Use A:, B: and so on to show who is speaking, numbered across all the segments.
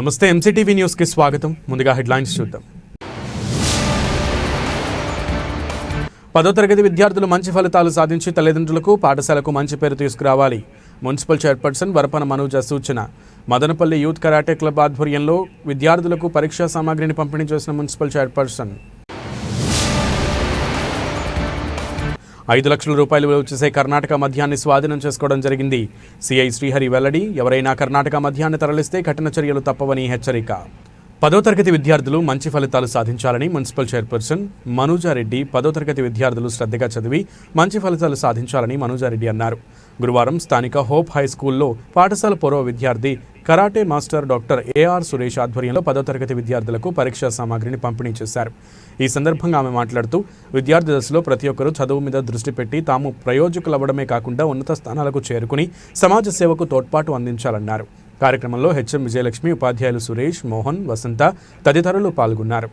A: నమస్తే ఎంసీటీవీ న్యూస్కి స్వాగతం. ముందుగా హెడ్లైన్స్ చూద్దాం. పదో తరగతి విద్యార్థులు మంచి ఫలితాలు సాధించి తల్లిదండ్రులకు పాఠశాలకు మంచి పేరు తీసుకురావాలి. మున్సిపల్ చైర్పర్సన్ వరపన మనోజ సూచన. మదనపల్లి యూత్ కరాటే క్లబ్ ఆధ్వర్యంలో విద్యార్థులకు పరీక్షా సామాగ్రిని పంపిణీ చేసిన మున్సిపల్ చైర్పర్సన్ ఐదు లక్షల రూపాయలు విలువ చేసే కర్ణాటక మద్యాన్ని స్వాధీనం చేసుకోవడం జరిగింది. సిఐ శ్రీహరి వెల్లడి ఎవరైనా కర్ణాటక మద్యాన్ని తరలిస్తే కఠిన చర్యలు తప్పవని హెచ్చరిక. పదో తరగతి విద్యార్థులు మంచి ఫలితాలు సాధించాలని మున్సిపల్ చైర్పర్సన్ మనూజారెడ్డి పదో తరగతి విద్యార్థులు శ్రద్ధగా చదివి మంచి ఫలితాలు సాధించాలని మనూజారెడ్డి అన్నారు. గురువారం స్థానిక హోప్ హై స్కూల్లో పాఠశాల పూర్వ విద్యార్థి karate master doctor A R Suresh ఆధ్వర్యంలో పదో తరగతి విద్యార్థులకు పరీక్షా సామాగ్రిని పంపిణీ చేశారు. ఈ సందర్భంగా ఆమె మాట్లాడుతూ విద్యార్థి దశలో ప్రతి ఒక్కరూ చదువు మీద దృష్టి పెట్టి తాము ప్రయోజకులవ్వడమే కాకుండా ఉన్నత స్థానాలకు చేరుకుని సమాజ సేవకు తోడ్పాటు అందించాలన్నారు. కార్యక్రమంలో హెచ్ఎం విజయలక్ష్మి ఉపాధ్యాయులు సురేష్ మోహన్ వసంత తదితరులు పాల్గొన్నారు.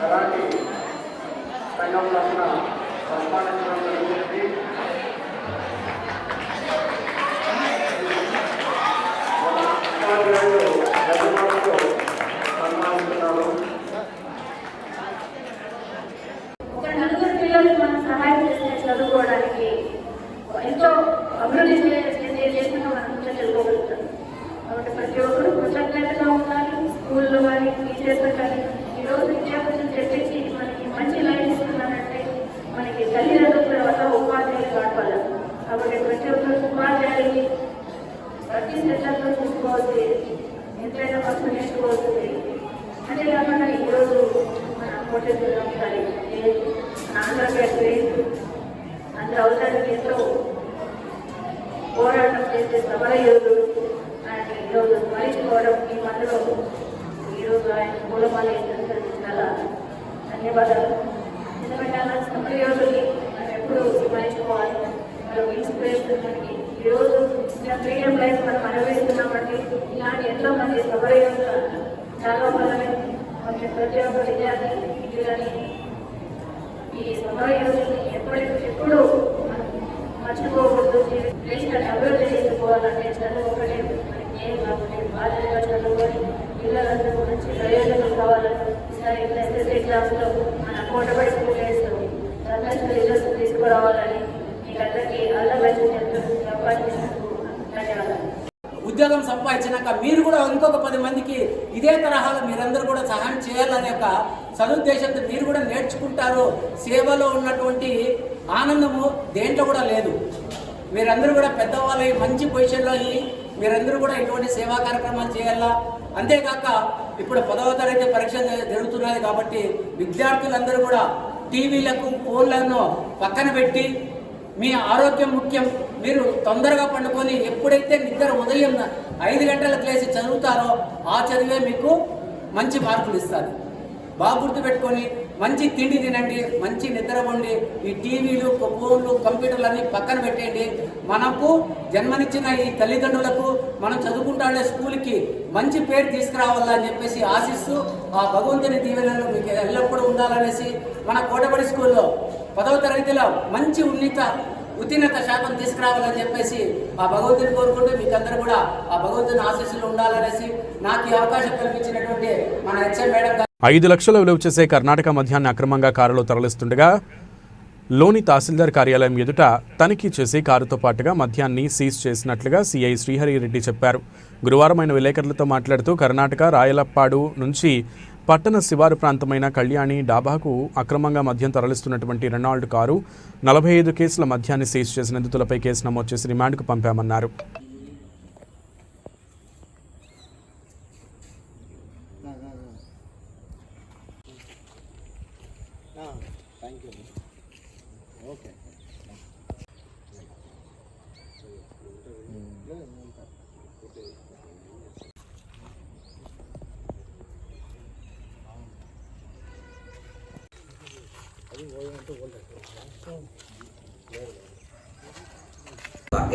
B: ఎలాంటి సంఘం తరఫున సన్మానించడం జరుగుతుంది మన ఉపాధ్యాయులు యజమానులు సన్మానిస్తున్నారు
C: ఒక నలుగురు పిల్లలు మనం సహాయం చేస్తే చదువుకోవడానికి ఎంతో అభివృద్ధి చే- చేసే చేసినా మనం కొంచెం చదువుకోగలుగుతాం కాబట్టి ప్రతి ఒక్కరు కృతజ్ఞతగా ఉండాలి స్కూల్లో కానీ టీచర్స్ కానీ ఈరోజు విద్యార్థులు చెప్పించి మనకి మంచి లైఫ్ ఇస్తున్నారంటే మనకి తల్లిదండ్రుల వల్ల ఉపాధ్యాయులు కాపాలి కాబట్టి ప్రతి ఒక్కరు ఉపాధ్యాయులు ప్రతి సెషన్లో చూసుకోవాల్సి ఎంతైనా ఫస్ట్ నేర్చుకోవాల్సింది అంతేకాకుండా ఈరోజు మన కోటేశ్వరం గారి ఆంధ్రప్రదేశ్ రేసు అందరూ అవసరానికి ఎంతో చేసే చేసే సమరయోధుడు ఆయన ఈరోజు స్మరించుకోవడం మీ మధ్యలో ఈరోజు ఆయన మూలమాలి చాలా ధన్యవాదాలు. ఎందుకంటే అలా సమరయోధుల్ని మనం ఎప్పుడు స్మరించుకోవాలి. మనం ఇన్స్పిరేషన్ మనకి ఈరోజు ఫ్రీడమ్ లైఫ్ మనం అనుభవిస్తున్నామంటే ఇలాంటి ఎంతో మంది సమర యోధులు చాలా బలమే మన ప్రతి ఒక్క విద్యార్థి విద్యులని ఈ సమరయోధుల్ని ఎప్పటికీ ఎప్పుడు మనం మర్చిపోకూడదు దేశాన్ని అభివృద్ధి చేసుకోవాలంటే చదువు ఏం కాబట్టి బాధ్యతగా చదువుకొని పిల్లలందరూ మంచి ప్రయోజనం కావాలని ఈసారి ఎస్ఎస్ ఎగ్జామ్స్లో మన కోటబడి స్కూల్ వేస్తాం సందర్శన రిజల్ట్స్ తీసుకురావాలని మీకు అందరికీ అల్ల బయట చెప్తూ అవకాశం
D: ఉద్యోగం సంపాదించినాక మీరు కూడా ఇంకొక పది మందికి ఇదే తరహాలో మీరందరూ కూడా సహాయం చేయాలనే ఒక సదుద్దేశంతో మీరు కూడా నేర్చుకుంటారు. సేవలో ఉన్నటువంటి ఆనందము దేంట్లో కూడా లేదు. మీరందరూ కూడా పెద్దవాళ్ళై మంచి పొజిషన్లో అయ్యి మీరందరూ కూడా ఇటువంటి సేవా కార్యక్రమాలు చేయాలా? అంతేకాక ఇప్పుడు పదవ తరగతి పరీక్ష జరుగుతున్నది కాబట్టి విద్యార్థులందరూ కూడా టీవీలకు ఫోన్లను పక్కన పెట్టి మీ ఆరోగ్యం ముఖ్యం. మీరు తొందరగా పండుకొని ఎప్పుడైతే నిద్ర ఉదయం ఐదు గంటలకు లేచి చదువుతారో ఆ చదివే మీకు మంచి మార్కులు ఇస్తారు బాగా గుర్తుపెట్టుకొని మంచి తిండి తినండి మంచి నిద్ర ఉండి ఈ టీవీలు ఫోన్లు కంప్యూటర్లు అన్ని పక్కన పెట్టేయండి. మనకు జన్మనిచ్చిన ఈ తల్లిదండ్రులకు మనం చదువుకుంటాడే స్కూల్కి మంచి పేరు తీసుకురావాలని చెప్పేసి ఆశిస్తూ ఆ భగవంతుని దీవెనలు మీకు ఎల్లప్పుడూ ఉండాలనేసి మన కోటబడి స్కూల్లో పదవ తరగతిలో మంచి ఉన్నత ఉత్తీర్ణత శాతం తీసుకురావాలని చెప్పేసి ఆ భగవంతుని కోరుకుంటూ మీకందరూ కూడా ఆ భగవంతుని ఆశీస్సులు ఉండాలనేసి నాకు ఈ అవకాశం కల్పించినటువంటి మన హెచ్ఎం మేడం
A: ఐదు లక్షల విలువ చేసే కర్ణాటక మద్యాన్ని అక్రమంగా కారులో తరలిస్తుండగా లోని తహసీల్దార్ కార్యాలయం ఎదుట తనిఖీ చేసి కారుతో పాటుగా మద్యాన్ని సీజ్ చేసినట్లుగా సీఐ శ్రీహరి రెడ్డి చెప్పారు. గురువారం ఆయన విలేకరులతో మాట్లాడుతూ కర్ణాటక రాయలప్పాడు నుంచి పట్టణ శివారు ప్రాంతమైన కళ్యాణి డాబాకు అక్రమంగా మద్యం తరలిస్తున్నటువంటి రెనాల్డ్ కారు నలభై ఐదు కేసుల మద్యాన్ని సీజ్ చేసిన నిందితులపై కేసు నమోదు చేసి రిమాండ్కు పంపామన్నారు.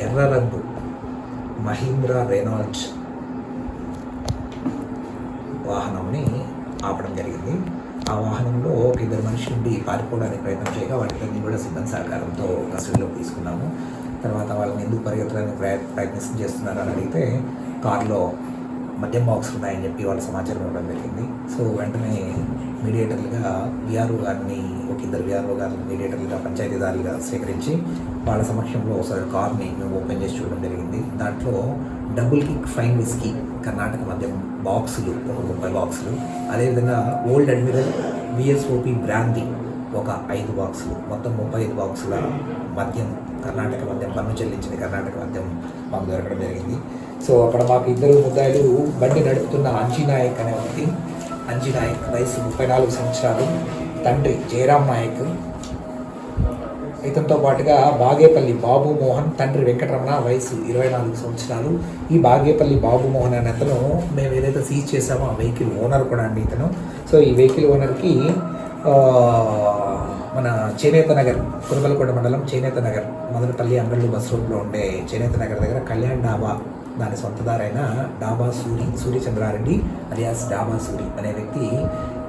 E: ఎర్ర రంగు మహీంద్రా రెనాల్డ్స్ వాహనంని ఆపడం జరిగింది. ఆ వాహనంలో ఒక ఇద్దరు మనుషులు ఉండి పారిపోవడానికి ప్రయత్నం చేయగా వాటిని కూడా సిబ్బంది సహకారంతో కస్టడీలోకి తీసుకున్నాము. తర్వాత వాళ్ళని ఎందుకు పరిగెత్తడానికి ప్రయ ప్రయత్నం చేస్తున్నారు అని అడిగితే కారులో మద్యం బాక్స్ ఉన్నాయని చెప్పి వాళ్ళ సమాచారం ఇవ్వడం జరిగింది. సో వెంటనే మీడియేటర్లుగా విఆర్ఓ గారిని ఒక ఇద్దరు విఆర్ఓ గారిని మీడియేటర్లుగా పంచాయతీదారులుగా స్వీకరించి వాళ్ళ సమక్షంలో ఒకసారి కార్ని మేము ఓపెన్ చేసి చూడడం జరిగింది. దాంట్లో double kick fine whisky Karnataka మద్యం బాక్సులు ఒక ముప్పై బాక్సులు. అదేవిధంగా ఓల్డ్ అడ్మిరల్ విఎస్ఓపి బ్రాందీ ఒక ఐదు బాక్సులు. మొత్తం ముప్పై ఐదు బాక్సుల మద్యం కర్ణాటక మద్యం పన్ను చెల్లించిన కర్ణాటక మద్యం మాకు దొరకడం జరిగింది. సో అక్కడ మాకు ఇద్దరు ముద్దాయిలు బండి నడుపుతున్న అంజీ నాయక్ అనే వ్యక్తి అంజి నాయక్ వయసు ముప్పై నాలుగు సంవత్సరాలు. తండ్రి జయరాం నాయక్. ఇతనితో పాటుగా బాగేపల్లి బాబు మోహన్ తండ్రి వెంకటరమణ వయసు ఇరవై నాలుగు సంవత్సరాలు. ఈ బాగేపల్లి బాబు మోహన్ అనే అతను మేము ఏదైతే సీజ్ చేసామో ఆ వెహికల్ ఓనర్ కూడా అండి ఇతను. సో ఈ వెహికల్ ఓనర్కి మన చేనేత నగర్ కురబలకోట మండలం చేనేత నగర్ మదనపల్లి అంగళ్ళు బస్ రోడ్లో ఉండే చేనేత నగర్ దగ్గర కళ్యాణ్ డాబా దాని సొంతదారైన డాబా సూరి సూర్యచంద్రారెడ్డి అలియాస్ డాబా సూరి అనే వ్యక్తి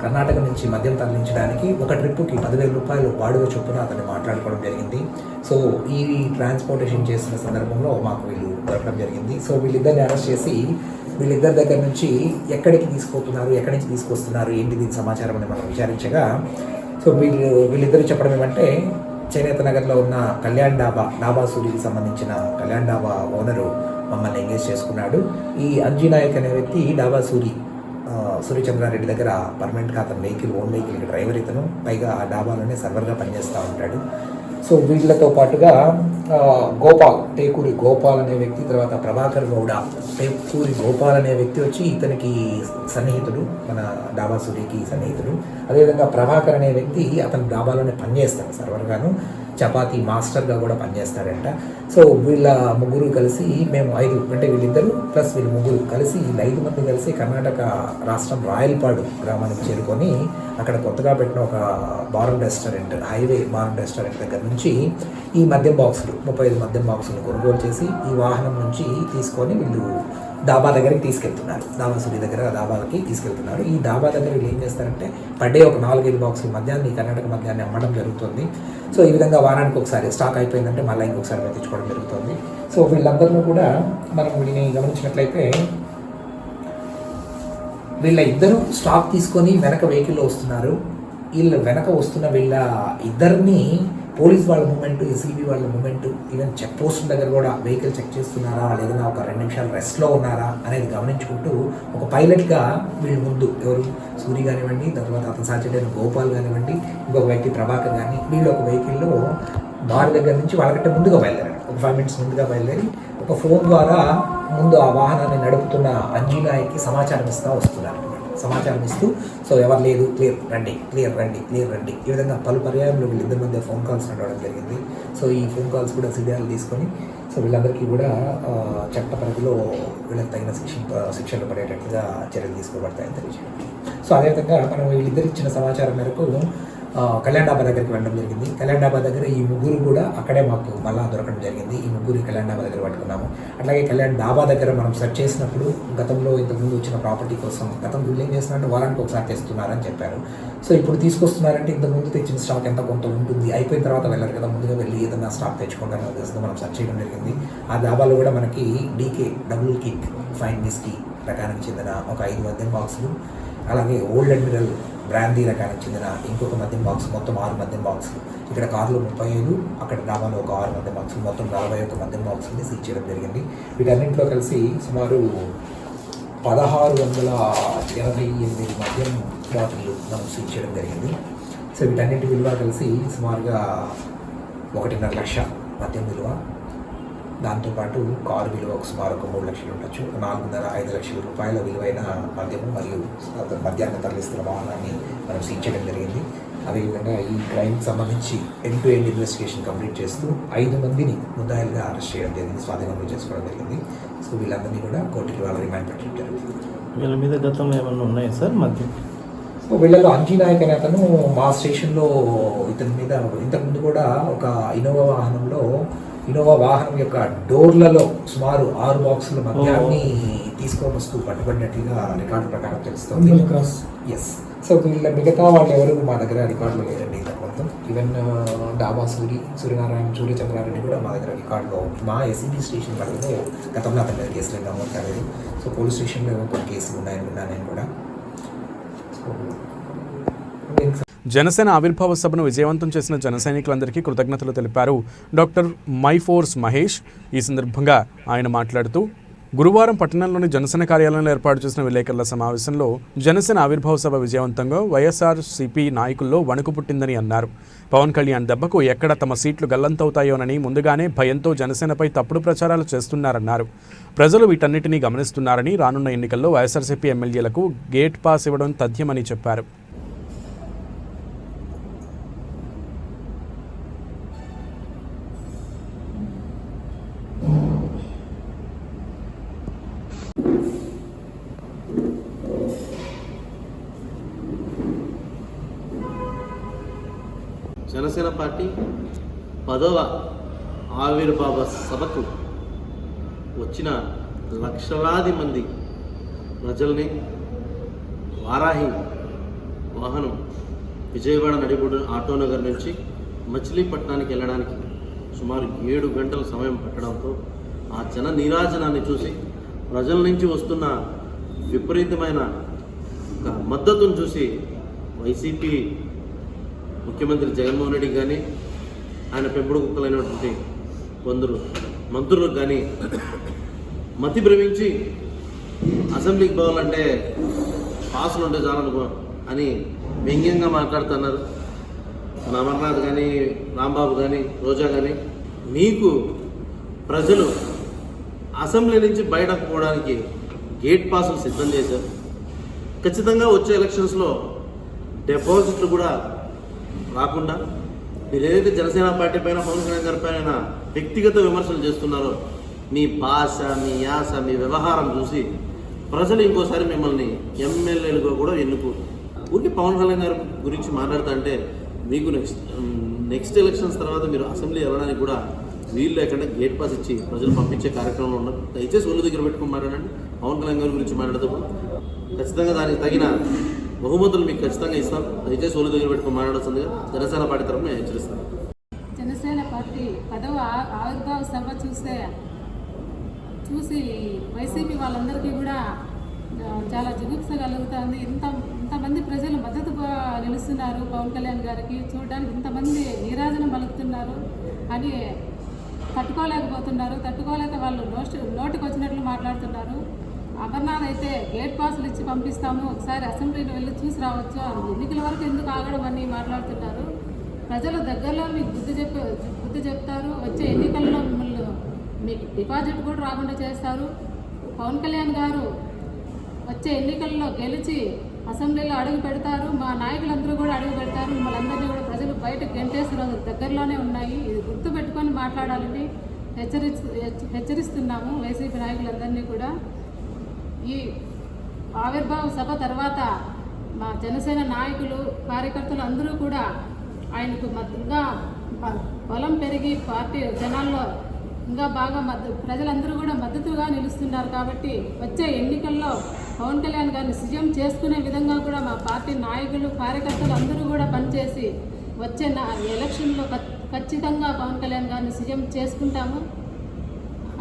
E: కర్ణాటక నుంచి మద్యం తరలించడానికి ఒక ట్రిప్పుకి పదివేల రూపాయలు వాడుక చొప్పున అతన్ని మాట్లాడుకోవడం జరిగింది. సో ఈ ట్రాన్స్పోర్టేషన్ చేసిన సందర్భంలో మాకు వీళ్ళు దొరకడం జరిగింది. సో వీళ్ళిద్దరిని అరెస్ట్ చేసి వీళ్ళిద్దరి దగ్గర నుంచి ఎక్కడికి తీసుకుపోతున్నారు ఎక్కడి నుంచి తీసుకొస్తున్నారు ఏంటి దీని సమాచారం అని మనం విచారించగా సో వీళ్ళు వీళ్ళిద్దరు చెప్పడం ఏమంటే చేనేత నగర్లో ఉన్న కళ్యాణ్ డాబా డాబా సూరికి సంబంధించిన కళ్యాణ్ డాబా ఓనరు మమ్మల్ని ఎంగేజ్ చేసుకున్నాడు. ఈ అంజీ నాయక్ అనే వ్యక్తి డాబా సూరి సూర్యచంద్రారెడ్డి దగ్గర పర్మనెంట్గా అతను వెహికల్ ఓన్ వెహికల్ డ్రైవర్ ఇతను. పైగా ఆ డాబాలోనే సర్వర్గా పనిచేస్తూ ఉంటాడు. సో వీళ్ళతో పాటుగా గోపాల్ టేకూరి గోపాల్ అనే వ్యక్తి తర్వాత ప్రభాకర్ గౌడ టేకూరి గోపాల్ అనే వ్యక్తి వచ్చి ఇతనికి సన్నిహితుడు మన డాబా సూరికి సన్నిహితుడు. అదేవిధంగా ప్రభాకర్ అనే వ్యక్తి అతను డాబాలోనే పనిచేస్తాడు సర్వర్గాను. చపాతీ మాస్టర్గా కూడా పనిచేస్తాడంట సో వీళ్ళ ముగ్గురు కలిసి మేము ఐదు అంటే వీళ్ళిద్దరు ప్లస్ వీళ్ళు ముగ్గురు కలిసి వీళ్ళు ఐదు మంది కలిసి కర్ణాటక రాష్ట్రం రాయలపాడు గ్రామానికి చేరుకొని అక్కడ కొత్తగా పెట్టిన ఒక bar restaurant highway bar restaurant దగ్గర నుంచి ఈ మద్యం బాక్సులు ముప్పై ఐదు మద్యం బాక్సులు కొనుగోలు చేసి ఈ వాహనం నుంచి తీసుకొని వీళ్ళు డాబా దగ్గరికి తీసుకెళ్తున్నారు. దామసూరి దగ్గర డాబాకి తీసుకెళ్తున్నారు. ఈ డాబా దగ్గర వీళ్ళు ఏం చేస్తారంటే పర్ డే ఒక నాలుగైదు బాక్సులు ఈ కర్ణాటక మధ్యాహ్నం అమ్మడం జరుగుతుంది. సో ఈ విధంగా వారానికి ఒకసారి స్టాక్ అయిపోయిందంటే మళ్ళీ ఇంకొకసారి తెచ్చుకోవడం జరుగుతుంది. సో వీళ్ళందరినీ కూడా మనం వీళ్ళని గమనించినట్లయితే వీళ్ళ ఇద్దరు స్టాక్ తీసుకొని వెనక వెహికల్లో వస్తున్నారు. వీళ్ళ వెనక వస్తున్న వీళ్ళ ఇద్దరిని పోలీస్ వాళ్ళ మూమెంట్ ఎస్ఈబి వాళ్ళ మూమెంట్ ఈవెన్ చెక్ పోస్ట్ దగ్గర కూడా వెహికల్ చెక్ చేస్తున్నారా? లేదా ఒక రెండు నిమిషాలు రెస్ట్లో ఉన్నారా? అనేది గమనించుకుంటూ ఒక పైలట్గా వీళ్ళు ముందు ఎవరు? సూరి కానివ్వండి తర్వాత అతను సాధ్యమైన గోపాల్ కానివ్వండి ఇంకొక వ్యక్తి ప్రభాకర్ కానీ వీళ్ళు ఒక వెహికల్లో బార్ దగ్గర నుంచి వాళ్ళకంటే ముందుగా బయలుదేరారు. ఒక ఫైవ్ మినిట్స్ ముందుగా బయలుదేరి ఒక ఫోన్ ద్వారా ముందు ఆ వాహనాన్ని నడుపుతున్న అంజీనాయకి సమాచారం ఇస్తూ వస్తున్నారు. సమాచారం ఇస్తూ సో ఎవరు లేదు క్లియర్ రండి క్లియర్ రండి క్లియర్ రండి. ఈ విధంగా పలు పర్యాయంలో వీళ్ళిద్దరి మధ్య ఫోన్ కాల్స్ నడవడం జరిగింది. సో ఈ ఫోన్ కాల్స్ కూడా సిద్ధాలు తీసుకొని సో వీళ్ళందరికీ కూడా చట్ట పరిధిలో వీళ్ళకి తగిన శిక్ష శిక్షలు పడేటట్టుగా చర్యలు తీసుకోబడతాయని తెలియజేయండి. సో అదేవిధంగా మనం వీళ్ళిద్దరు ఇచ్చిన సమాచారం మేరకు కళ్యాణ్ డాబా దగ్గరికి వెళ్ళడం జరిగింది. కళ్యాణ్ డాబా దగ్గర ఈ ముగ్గురు కూడా అక్కడే మాకు మళ్ళా దొరకడం జరిగింది. ఈ ముగ్గురు కళ్యాణ్ డాబా దగ్గర పట్టుకున్నాము. అట్లాగే కళ్యాణ్ డాబా దగ్గర మనం సెర్చ్ చేసినప్పుడు గతంలో ఇంతకుముందు వచ్చిన ప్రాపర్టీ కోసం గతం బిల్డింగ్ చేసినట్టు వారానికి ఒకసారి తెస్తున్నారని చెప్పారు. సో ఇప్పుడు తీసుకొస్తున్నారంటే ఇంతకుముందు తెచ్చిన స్టాక్ ఎంత కొంత ఉంటుంది. అయిపోయిన తర్వాత వెళ్ళరు కదా ముందుగా వెళ్ళి ఏదైనా స్టాక్ తెచ్చుకుంటారని ఉద్దేశంతో మనం సెర్చ్ చేయడం జరిగింది. ఆ డాబాలో కూడా మనకి D K double kick fine whisky రకానికి చెందిన ఒక ఐదు మధ్య బాక్సులు అలాగే ఓల్డ్ అడ్మిరల్ బ్రాందీ రకానికి చెందిన ఇంకొక మద్యం బాక్స్ మొత్తం ఆరు మద్యం బాక్సులు ఇక్కడ కారులో ముప్పై ఐదు అక్కడ డాబాలో ఒక ఆరు మద్యం బాక్సులు మొత్తం నలభై ఒక మద్యం బాక్సుల్ని సీజ్ చేయడం జరిగింది. వీటన్నింటిలో కలిసి సుమారు పదహారు వందల ఎనభై ఎనిమిది మద్యం బాటిల్లు మనం సీజ్ చేయడం జరిగింది. సో వీటన్నింటి విలువ కలిసి సుమారుగా ఒకటిన్నర లక్ష మద్యం విలువ. దాంతోపాటు కారు విలువ ఒక సుమారు ఒక మూడు లక్షలు ఉండొచ్చు. నాలుగున్నర ఐదు లక్షల రూపాయల విలువైన మద్యము మరియు మద్యాన్ని తరలిస్తున్న వాహనాన్ని మనం సీజ్ చేయడం జరిగింది. అదేవిధంగా ఈ క్రైమ్ సంబంధించి end to end investigation complete చేస్తూ ఐదు మందిని ముద్దాయిలుగా అరెస్ట్ చేయడం జరిగింది. స్వాధీనంలో చేసుకోవడం జరిగింది. సో వీళ్ళందరినీ కూడా కోర్టుకి వాళ్ళ రిమాండ్ పెట్టడం జరిగింది.
F: వీళ్ళ మీద గతంలో ఏమన్నా ఉన్నాయా సార్ మధ్య
E: సో వీళ్ళలో అంజీ నాయక్ అనే అతను మా స్టేషన్లో ఇతని మీద ఇంతకుముందు కూడా ఒక ఇన్నోవా వాహనంలో ఇన్నోవా వాహనం యొక్క డోర్లలో సుమారు ఆరు బాక్సుల మద్యాన్ని తీసుకొని వస్తూ పట్టుబడినట్లుగా రికార్డు ప్రకారం తెలుస్తుంది. ఎస్ సో వీళ్ళ మిగతా వాళ్ళు ఎవరు మా దగ్గర రికార్డులో లేరండి ఇంతకు మొత్తం ఈవెన్ డాబా సూరి సూర్యనారాయణ సూర్యచంద్రారెడ్డి కూడా మా దగ్గర రికార్డులో మా ఎస్ఈబీ స్టేషన్ పరిధిలో గతంలో అతని కేసులు నమోదు కాలేదు సో పోలీస్ స్టేషన్లో కొన్ని కేసులు ఉన్నాయని విన్నాను నేను కూడా. సో
A: జనసేన ఆవిర్భావ సభను విజయవంతం చేసిన జన సైనికులందరికీ కృతజ్ఞతలు తెలిపారు డాక్టర్ మైఫోర్స్ మహేష్. ఈ సందర్భంగా ఆయన మాట్లాడుతూ గురువారం పట్టణంలోని జనసేన కార్యాలయంలో ఏర్పాటు చేసిన విలేకరుల సమావేశంలో జనసేన ఆవిర్భావ సభ విజయవంతంగా వైఎస్ఆర్ సిపి నాయకుల్లో వణుకు పుట్టిందని అన్నారు. పవన్ కళ్యాణ్ దెబ్బకు ఎక్కడ తమ సీట్లు గల్లంతవుతాయోనని ముందుగానే భయంతో జనసేనపై తప్పుడు ప్రచారాలు చేస్తున్నారన్నారు. ప్రజలు వీటన్నిటినీ గమనిస్తున్నారని రానున్న ఎన్నికల్లో వైఎస్ఆర్సీపీ ఎమ్మెల్యేలకు గేట్ పాస్ ఇవ్వడం తథ్యమని చెప్పారు.
G: జనసేన పార్టీ పదవ ఆవిర్భావ సభకు వచ్చిన లక్షలాది మంది ప్రజల్ని వారాహి వాహనం విజయవాడ నడిబొడు ఆటోనగర్ నుంచి మచిలీపట్నానికి వెళ్ళడానికి సుమారు ఏడు గంటల సమయం పట్టడంతో ఆ జన నీరాజనాన్ని చూసి ప్రజల నుంచి వస్తున్న విపరీతమైన ఒక మద్దతును చూసి వైసీపీ ముఖ్యమంత్రి జగన్మోహన్ రెడ్డి కానీ ఆయన పెంపుడు కుక్కలైనటువంటి కొందరు మంత్రులకు కానీ మతి భ్రమించి అసెంబ్లీకి పోవాలంటే పాసులు ఉంటే చాలనుకో అని వ్యంగ్యంగా మాట్లాడుతున్నారు. మన అమర్నాథ్ కానీ రాంబాబు కానీ రోజా కానీ మీకు ప్రజలు అసెంబ్లీ నుంచి బయటకు పోవడానికి గేట్ పాసులు సిద్ధం చేశారు. ఖచ్చితంగా వచ్చే ఎలక్షన్స్లో డిపాజిట్లు కూడా రాకుండా మీరు ఏదైతే జనసేన పార్టీ పైన పవన్ కళ్యాణ్ గారి పైన వ్యక్తిగత విమర్శలు చేస్తున్నారో మీ భాష మీ యాస మీ వ్యవహారం చూసి ప్రజలు ఇంకోసారి మిమ్మల్ని ఎమ్మెల్యేలుగా కూడా ఎన్నుకు ఊరికి పవన్ కళ్యాణ్ గారి గురించి మాట్లాడుతా అంటే మీకు నెక్స్ట్ నెక్స్ట్ ఎలక్షన్స్ తర్వాత మీరు అసెంబ్లీ వెళ్ళడానికి కూడా వీళ్ళు లేకుండా గేట్ పాస్ ఇచ్చి ప్రజలు పంపించే కార్యక్రమంలో ఉన్నారు దయచేసి ఒళ్ళు దగ్గర పెట్టుకుని మాట్లాడండి. పవన్ కళ్యాణ్ గారి గురించి మాట్లాడేటప్పుడు ఖచ్చితంగా దానికి తగిన బహుమతులు మీకు ఖచ్చితంగా ఇస్తాం. దయచేసి ఒళ్ళు దగ్గర పెట్టుకుని మాట్లాడాల్సిందిగా జనసేన పార్టీ తరఫున నేను హెచ్చరిస్తాను
H: జనసేన పార్టీ పదవ ఆవిర్భావ సభ చూస్తే చూసి వైసీపీ వాళ్ళందరికీ కూడా చాలా జుగుప్స కలుగుతుంది. ఇంత ఇంతమంది ప్రజలు మద్దతు నిలుస్తున్నారు పవన్ కళ్యాణ్ గారికి. చూడడానికి ఇంతమంది నీరాజనం పలుకుతున్నారు అని తట్టుకోలేకపోతున్నారు. తట్టుకోలేక వాళ్ళు నోటి నోటికి వచ్చినట్లు మాట్లాడుతున్నారు. అమర్నాథ్ అయితే గేట్ పాసులు ఇచ్చి పంపిస్తాము. ఒకసారి అసెంబ్లీని వెళ్ళి చూసి రావచ్చు. ఎన్నికల వరకు ఎందుకు ఆగడం అని మాట్లాడుతున్నారు. ప్రజలు దగ్గరలో మీకు బుద్ధి చెప్ప బుద్ధి చెప్తారు. వచ్చే ఎన్నికల్లో మిమ్మల్ని మీకు డిపాజిట్ కూడా రాకుండా చేస్తారు. పవన్ కళ్యాణ్ గారు వచ్చే ఎన్నికల్లో గెలిచి అసెంబ్లీలో అడుగు పెడతారు మా నాయకులందరూ కూడా అడుగు పెడతారు మిమ్మల్ని అందరినీ కూడా ప్రజలు బయట గెంటేసిన దగ్గరలోనే ఉన్నాయి. ఇది గుర్తు పెట్టుకొని మాట్లాడాలని హెచ్చరి హెచ్చరిస్తున్నాము వైసీపీ నాయకులందరినీ కూడా. ఈ ఆవిర్భావ సభ తర్వాత మా జనసేన నాయకులు కార్యకర్తలు అందరూ కూడా ఆయనకు మద్దతుగా ఇంకా బలం పెరిగి పార్టీ జనాల్లో ఇంకా బాగా మద్దతు ప్రజలందరూ కూడా మద్దతుగా నిలుస్తున్నారు కాబట్టి వచ్చే ఎన్నికల్లో పవన్ కళ్యాణ్ గారిని సీఎం చేసుకునే విధంగా కూడా మా పార్టీ నాయకులు కార్యకర్తలు అందరూ కూడా పనిచేసి వచ్చే నా ఎలక్షన్లో ఖచ్చితంగా పవన్ కళ్యాణ్ గారిని సీఎం చేసుకుంటాము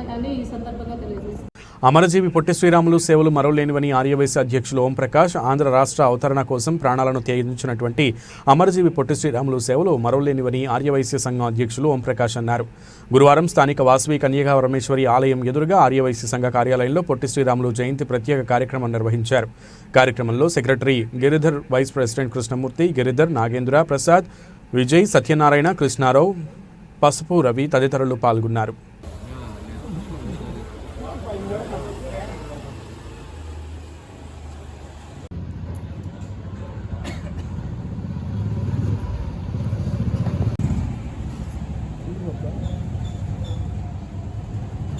H: అని ఈ సందర్భంగా తెలియజేస్తాను
A: అమరజీవి పొట్టి శ్రీరాములు సేవలు మరవలేనివని ఆర్యవైశ్య అధ్యక్షులు ఓంప్రకాష్ ఆంధ్ర రాష్ట్ర అవతరణ కోసం ప్రాణాలను త్యజించినటువంటి అమరజీవి పొట్టి శ్రీరాములు సేవలు మరవలేనివని ఆర్యవైశ్య సంఘం అధ్యక్షులు ఓంప్రకాష్ అన్నారు. గురువారం స్థానిక వాసవి కన్యగా పరమేశ్వరి ఆలయం ఎదురుగా ఆర్యవైశ్య సంఘ కార్యాలయంలో పొట్టి శ్రీరాములు జయంతి ప్రత్యేక కార్యక్రమం నిర్వహించారు. కార్యక్రమంలో secretary Giridhar vice president Krishnamurthy Giridhar Nagendra Prasad Vijay Satyanarayana Krishnarao Pasupu Ravi తదితరులు పాల్గొన్నారు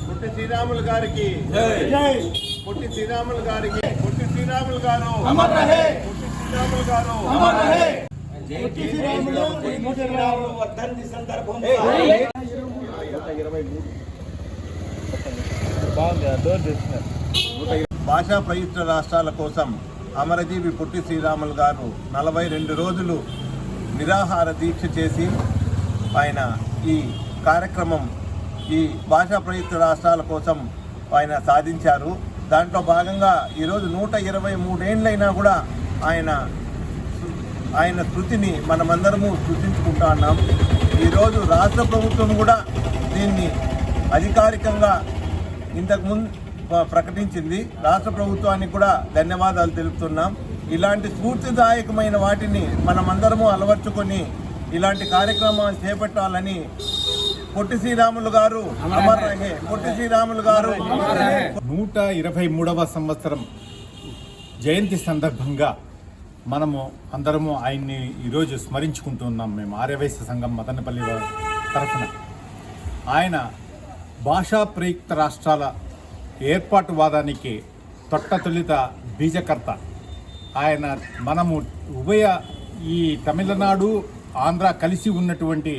B: పొట్టి శ్రీరాములు గారికి పొట్టి శ్రీరాములు గారికి పొట్టి శ్రీరాములు గారు. పొట్టి శ్రీరాములు గారు. భాషా ప్రయుక్త రాష్ట్రాల కోసం అమరజీవి పొట్టి శ్రీరాములు గారు నలభై రెండు రోజులు నిరాహార దీక్ష చేసి ఆయన ఈ కార్యక్రమం ఈ భాషా ప్రయుక్త రాష్ట్రాల కోసం ఆయన సాధించారు. దాంట్లో భాగంగా ఈరోజు నూట ఇరవై మూడేళ్ళైనా కూడా ఆయన ఆయన శృతిని మనమందరము సృష్టించుకుంటా ఉన్నాం. ఈరోజు రాష్ట్ర ప్రభుత్వం కూడా దీన్ని అధికారికంగా ఇంతకుముందు ప్రకటించింది. రాష్ట్ర ప్రభుత్వానికి కూడా ధన్యవాదాలు తెలుపుతున్నాం. ఇలాంటి స్ఫూర్తిదాయకమైన వాటిని మనమందరము అలవర్చుకొని ఇలాంటి కార్యక్రమాలు చేపట్టాలని పొట్టి శ్రీరాములు గారు అమర్ రహే పొట్టి శ్రీరాములు గారు
I: నూట ఇరవై మూడవ సంవత్సరం జయంతి సందర్భంగా మనము అందరము ఆయన్ని ఈరోజు స్మరించుకుంటున్నాం మేము ఆర్యవైశ్య సంఘం మదనపల్లి తరఫున. ఆయన భాషా ప్రయుక్త రాష్ట్రాల ఏర్పాటువాదానికి తొట్టతొలిత బీజకర్త. ఆయన మనము ఉభయ ఈ తమిళనాడు ఆంధ్ర కలిసి ఉన్నటువంటి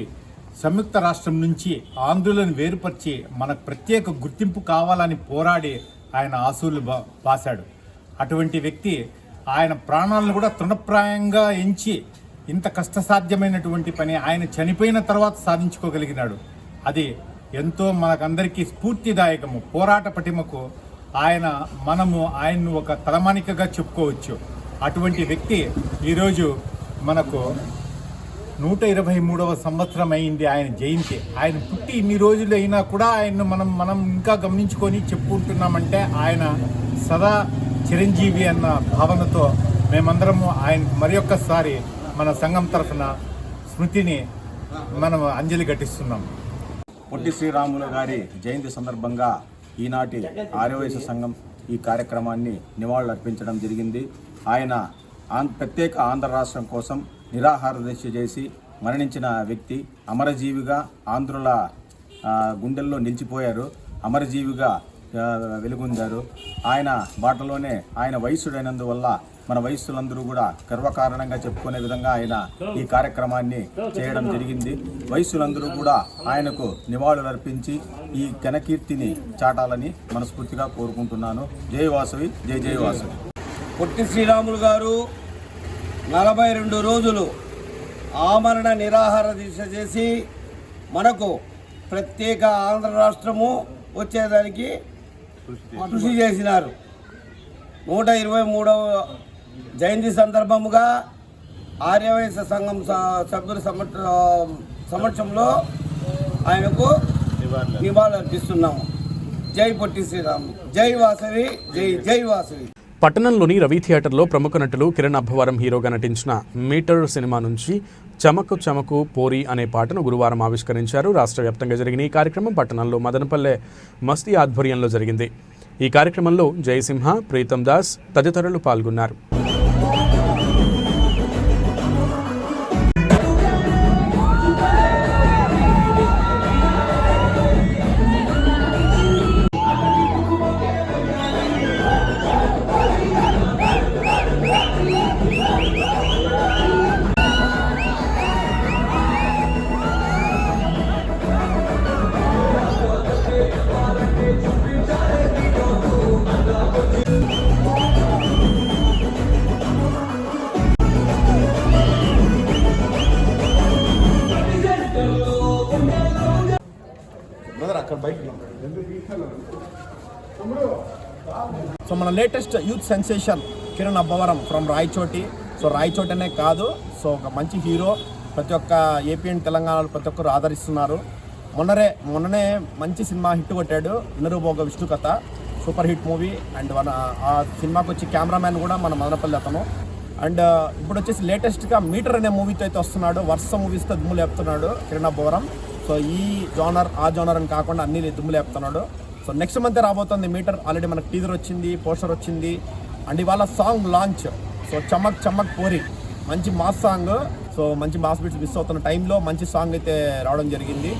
I: సంయుక్త రాష్ట్రం నుంచి ఆంధ్రులను వేరుపరిచి మనకు ప్రత్యేక గుర్తింపు కావాలని పోరాడి ఆయన ఆశూలు బా అటువంటి వ్యక్తి ఆయన ప్రాణాలను కూడా తృణప్రాయంగా ఎంచి ఇంత కష్టసాధ్యమైనటువంటి పని ఆయన చనిపోయిన తర్వాత సాధించుకోగలిగినాడు. అది ఎంతో మనకందరికీ స్ఫూర్తిదాయకము. పోరాట పటిమకు ఆయన మనము ఆయన్ను ఒక తలమానికగా చెప్పుకోవచ్చు. అటువంటి వ్యక్తి ఈరోజు మనకు నూట ఇరవై మూడవ సంవత్సరం అయింది ఆయన జయంతి. ఆయన పుట్టి ఇన్ని రోజులు అయినా కూడా ఆయన్ను మనం మనం ఇంకా గమనించుకొని చెప్పుకుంటున్నామంటే ఆయన సదా చిరంజీవి అన్న భావనతో మేమందరము ఆయనకు మరి ఒక్కసారి మన సంఘం తరఫున స్మృతిని మనం అంజలి ఘటిస్తున్నాం.
J: పొట్టి శ్రీరాములు గారి జయంతి సందర్భంగా ఈనాటి ఆర్యవయస సంఘం ఈ కార్యక్రమాన్ని నివాళులు అర్పించడం జరిగింది. ఆయన ఆం ప్రత్యేక ఆంధ్ర రాష్ట్రం కోసం నిరాహార దీక్ష చేసి మరణించిన వ్యక్తి అమరజీవిగా ఆంధ్రుల గుండెల్లో నిలిచిపోయారు. అమరజీవిగా వెలుగొందారు. ఆయన బాటలోనే ఆయన వయసుడైనందువల్ల మన వయస్సులందరూ కూడా గర్వకారణంగా చెప్పుకునే విధంగా ఆయన ఈ కార్యక్రమాన్ని చేయడం జరిగింది. వయస్సులందరూ కూడా ఆయనకు నివాళులు అర్పించి ఈ ఘనకీర్తిని చాటాలని మనస్ఫూర్తిగా కోరుకుంటున్నాను. జై వాసవి జై జై వాసవి.
K: పొట్టి శ్రీరాములు గారు నలభై రెండు రోజులు ఆమరణ నిరాహార దీక్ష చేసి మనకు ప్రత్యేక ఆంధ్ర రాష్ట్రము వచ్చేదానికి కృషి చేసినారు. నూట ఇరవై మూడవ జయంతి సందర్భముగా ఆర్యవైశ్య సంఘం స- సభ్యుల సమక్షంలో ఆయనకు నివాళులు అర్పిస్తున్నాము జై పొట్టి శ్రీరాములు జై వాసవి జై జై వాసవి.
A: పట్టణంలోని రవి థియేటర్లో ప్రముఖ నటులు కిరణ్ అబ్బవరం హీరోగా నటించిన మీటర్ సినిమా నుంచి చమకు చమకు పోరి అనే పాటను గురువారం ఆవిష్కరించారు. రాష్ట్ర వ్యాప్తంగా జరిగిన ఈ కార్యక్రమం పట్టణంలో మదనపల్లె మస్తీ ఆధ్వర్యంలో జరిగింది. ఈ కార్యక్రమంలో జయసింహ ప్రీతం దాస్ తదితరులు పాల్గొన్నారు.
L: Latest youth sensation Kiran Abbavaram from Rayachoti so Rayachoti అనే కాదు. సో ఒక మంచి హీరో ప్రతి ఒక్క ఏపీ అండ్ తెలంగాణలో ప్రతి ఒక్కరు ఆదరిస్తున్నారు. మొన్ననే మొన్ననే మంచి సినిమా హిట్ కొట్టాడు. నిరుభోగ విష్ణు కథ. సూపర్ హిట్ మూవీ అండ్ మన ఆ సినిమాకి వచ్చి కెమెరామ్యాన్ కూడా మన మదనపల్లి అతను. అండ్ uh, ఇప్పుడు వచ్చేసి లేటెస్ట్గా మీటర్ అనే మూవీతో అయితే వస్తున్నాడు. వరుస మూవీస్తో దుమ్ము లేపుతున్నాడు కిరణ్ అబ్బవరం. సో ఈ జోనర్ ఆ జోనర్ అని కాకుండా అన్ని దుమ్ము లేపుతున్నాడు. సో నెక్స్ట్ మంత్ రాబోతుంది మీటర్ ఆల్రెడీ మనకు టీజర్ వచ్చింది పోస్టర్ వచ్చింది. అండ్ ఇవాళ song launch so Chamak Chamak Pori. మంచి మాస్ సాంగ్ సో మంచి మాస్ బీట్స్ మిస్ అవుతున్న టైంలో మంచి సాంగ్ అయితే రావడం జరిగింది.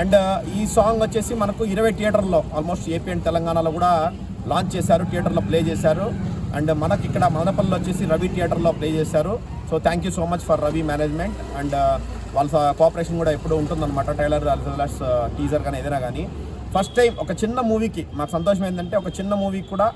L: అండ్ uh, ఈ సాంగ్ వచ్చేసి మనకు ఇరవై థియేటర్లో ఆల్మోస్ట్ ఏపీ అండ్ తెలంగాణలో కూడా లాంచ్ చేశారు థియేటర్లో ప్లే చేశారు. అండ్ మనకి ఇక్కడ మదనపల్లిలో వచ్చేసి రవి థియేటర్లో ప్లే చేశారు. So thank you so much for Ravi management and వాళ్ళ కోఆపరేషన్ కూడా ఎప్పుడూ ఉంటుందన్నమాట. ట్రైలర్ ప్లస్ టీజర్ కానీ ఏదైనా కానీ ఫస్ట్ టైం ఒక చిన్న మూవీకి మాకు సంతోషం ఏంటంటే ఒక చిన్న మూవీకి కూడా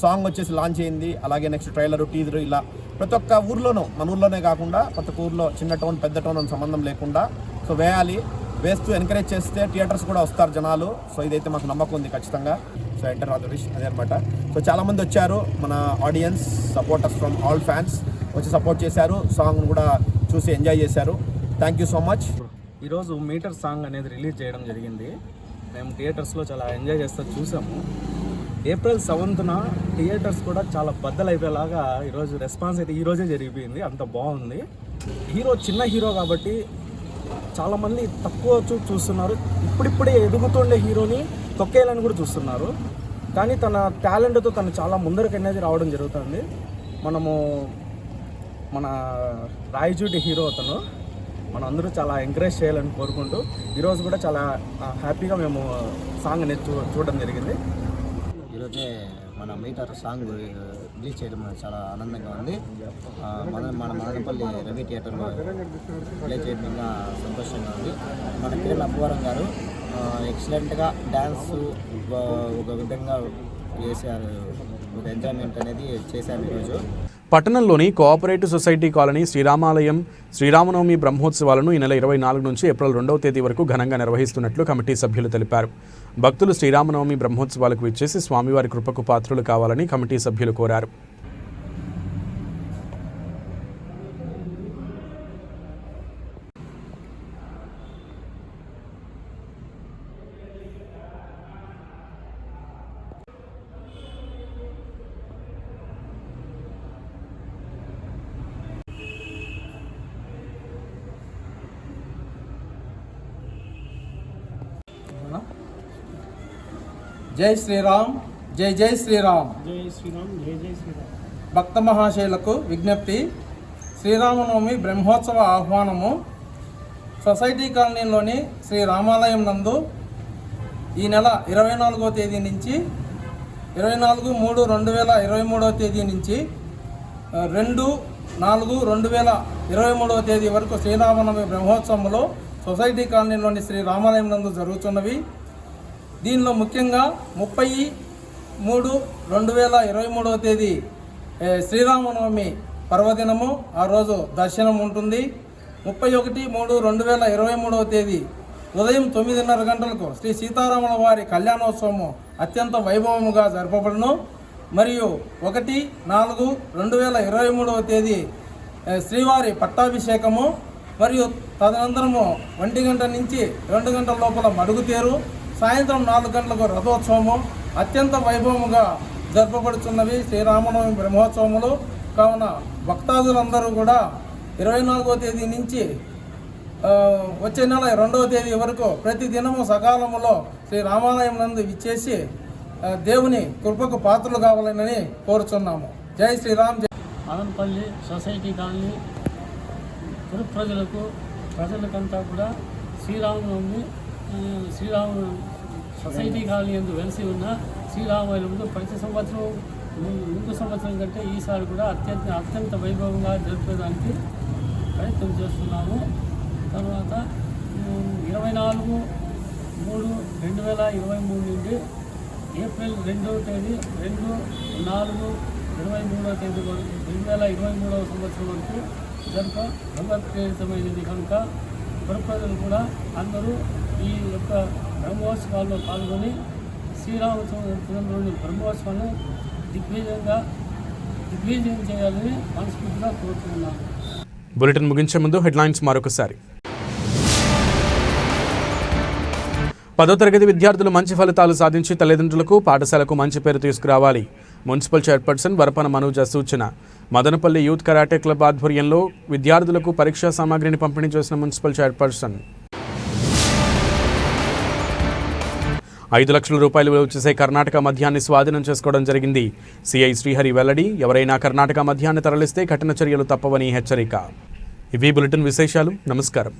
L: సాంగ్ వచ్చేసి లాంచ్ అయింది అలాగే నెక్స్ట్ ట్రైలరు టీజరు ఇలా ప్రతి ఒక్క ఊర్లోనూ మన ఊర్లోనే కాకుండా ప్రతి ఊర్లో చిన్న టౌన్ పెద్ద టౌన్ అని సంబంధం లేకుండా సో వేయాలి. వేస్తూ ఎంకరేజ్ చేస్తే థియేటర్స్ కూడా వస్తారు జనాలు. సో ఇదైతే మాకు నమ్మకం ఉంది ఖచ్చితంగా. సో ఎంటర్ ఆదరిష్ అదే అనమాట సో చాలామంది వచ్చారు. మన audience supporters from all fans వచ్చి సపోర్ట్ చేశారు. సాంగ్ కూడా చూసి ఎంజాయ్ చేశారు. థ్యాంక్ యూ సో మచ్
M: ఈరోజు మీటర్ సాంగ్ అనేది రిలీజ్ చేయడం జరిగింది. మేము థియేటర్స్లో చాలా ఎంజాయ్ చేస్తూ చూసాము. ఏప్రిల్ సెవెంత్న థియేటర్స్ కూడా చాలా బద్దలైపోయేలాగా ఈరోజు రెస్పాన్స్ అయితే ఈరోజే జరిగిపోయింది. అంత బాగుంది. హీరో చిన్న హీరో కాబట్టి చాలామంది తక్కువ చూపు చూస్తున్నారు. ఇప్పుడిప్పుడే ఎదుగుతుండే హీరోని తొక్కేయాలని కూడా చూస్తున్నారు. కానీ తన టాలెంట్తో తను చాలా ముందరకు అనేది రావడం జరుగుతుంది. మనము మన రాయచూటి హీరో అతను మనం అందరూ చాలా ఎంకరేజ్ చేయాలని కోరుకుంటూ ఈరోజు కూడా చాలా హ్యాపీగా మేము సాంగ్ అనేది చూ చూడడం జరిగింది.
N: ఈరోజే మన మీటర్ సాంగ్ రిలీజ్ చేయడం చాలా ఆనందంగా ఉంది. మన మన మదనపల్లి రవి థియేటర్లో ప్లే చేయడం ఇంకా సంతోషంగా ఉంది. మన కిరణ్ అబ్బవరం గారు ఎక్సలెంట్గా డ్యాన్స్ ఒక విధంగా చేశారు. ఒక ఎంజాయ్మెంట్ అనేది చేశారు ఈరోజు.
A: పట్టణంలోని cooperative society colony Sriramalayam Sri Rama Navami బ్రహ్మోత్సవాలను ఈ నెల ఇరవై నాలుగు నుంచి ఏప్రిల్ రెండవ తేదీ వరకు ఘనంగా నిర్వహిస్తున్నట్లు కమిటీ సభ్యులు తెలిపారు. భక్తులు శ్రీరామనవమి బ్రహ్మోత్సవాలకు విచ్చేసి స్వామివారి కృపకు పాత్రులు కావాలని కమిటీ సభ్యులు కోరారు.
O: జై శ్రీరామ్ జై జై శ్రీరామ్.
F: జై శ్రీరామ్ జై జై శ్రీరామ్.
O: భక్త మహాశయులకు విజ్ఞప్తి శ్రీరామనవమి బ్రహ్మోత్సవ ఆహ్వానము. సొసైటీ కాలనీలోని శ్రీ రామాలయం నందు ఈ నెల ఇరవై నాలుగో తేదీ నుంచి ఇరవై నాలుగు మూడు రెండు వేల ఇరవై మూడవ తేదీ నుంచి రెండు నాలుగు రెండు వేల ఇరవై మూడవ తేదీ వరకు శ్రీరామనవమి బ్రహ్మోత్సవంలో సొసైటీ కాలనీలోని శ్రీ రామాలయం నందు జరుగుతున్నవి. దీనిలో ముఖ్యంగా ముప్పై మూడు రెండు వేల ఇరవై మూడవ తేదీ శ్రీరామనవమి పర్వదినము ఆ రోజు దర్శనం ఉంటుంది. ముప్పై ఒకటి మూడు రెండు వేల ఇరవై మూడవ తేదీ ఉదయం తొమ్మిదిన్నర గంటలకు శ్రీ సీతారాముల వారి కళ్యాణోత్సవము అత్యంత వైభవముగా జరపబడును. మరియు ఒకటి నాలుగు రెండు వేల ఇరవై మూడవ తేదీ శ్రీవారి పట్టాభిషేకము. మరియు తదనంతరము ఒంటి గంట నుంచి రెండు గంటల లోపల మడుగుతేరు సాయంత్రం నాలుగు గంటలకు రథోత్సవము అత్యంత వైభవముగా జరపబడుతున్నవి శ్రీరామనవమి బ్రహ్మోత్సవములు. కావున భక్తాదులందరూ కూడా ఇరవై నాలుగో తేదీ నుంచి వచ్చే నెల రెండవ తేదీ వరకు ప్రతి దినము సకాలములో శ్రీ రామాలయం నందు విచ్చేసి దేవుని కృపకు పాత్రలు కావాలని కోరుచున్నాము. జై శ్రీరామ్ జై
F: మదనపల్లి సొసైటీ కాలనీ ప్రజలకు ప్రజలకంతా కూడా శ్రీరామనవమి శ్రీరామ సొసైటీ కాలనీ ఎందు వెలిసి ఉన్న శ్రీరామాలయంలో ప్రతి సంవత్సరం ముందు సంవత్సరం కంటే ఈసారి కూడా అత్యంత అత్యంత వైభవంగా జరిపేదానికి ప్రయత్నం చేస్తున్నాము. తర్వాత ఇరవై నాలుగు మూడు రెండు వేల ఇరవై మూడు నుండి ఏప్రిల్ రెండవ తేదీ రెండు నాలుగు ఇరవై మూడవ తేదీ వరకు రెండు వేల ఇరవై మూడవ సంవత్సరం వరకు జరప భగవత్ప్రేరితమైనది కనుక పురప్రజలు కూడా అందరూ ఈ యొక్క బ్రహ్మోత్సవాల్లో పాల్గొని శ్రీరామచంద్రుని బ్రహ్మోత్సవాన్ని దిగ్విజయంగా దిగ్విజయం చేయాలని మనస్ఫూర్తిగా కోరుతున్నాను.
A: బులెటిన్ ముగించే ముందు హెడ్లైన్స్ మరొకసారి. పదో తరగతి విద్యార్థులు మంచి ఫలితాలు సాధించి తల్లిదండ్రులకు పాఠశాలకు మంచి పేరు తీసుకురావాలి. మున్సిపల్ చైర్పర్సన్ వరపన మనోజ సూచన. మదనపల్లి యూత్ కరాటే క్లబ్ ఆధ్వర్యంలో విద్యార్థులకు పరీక్షా సామాగ్రిని పంపిణీ చేసిన మున్సిపల్ చైర్పర్సన్ ఐదు లక్షల రూపాయలు విలువ చేసే కర్ణాటక మద్యాన్ని స్వాధీనం చేసుకోవడం జరిగింది. సిఐ శ్రీహరి వెల్లడి ఎవరైనా కర్ణాటక మద్యాన్ని తరలిస్తే కఠిన చర్యలు తప్పవని హెచ్చరిక. ఇవి బులెటిన్ విశేషాలు. నమస్కారం.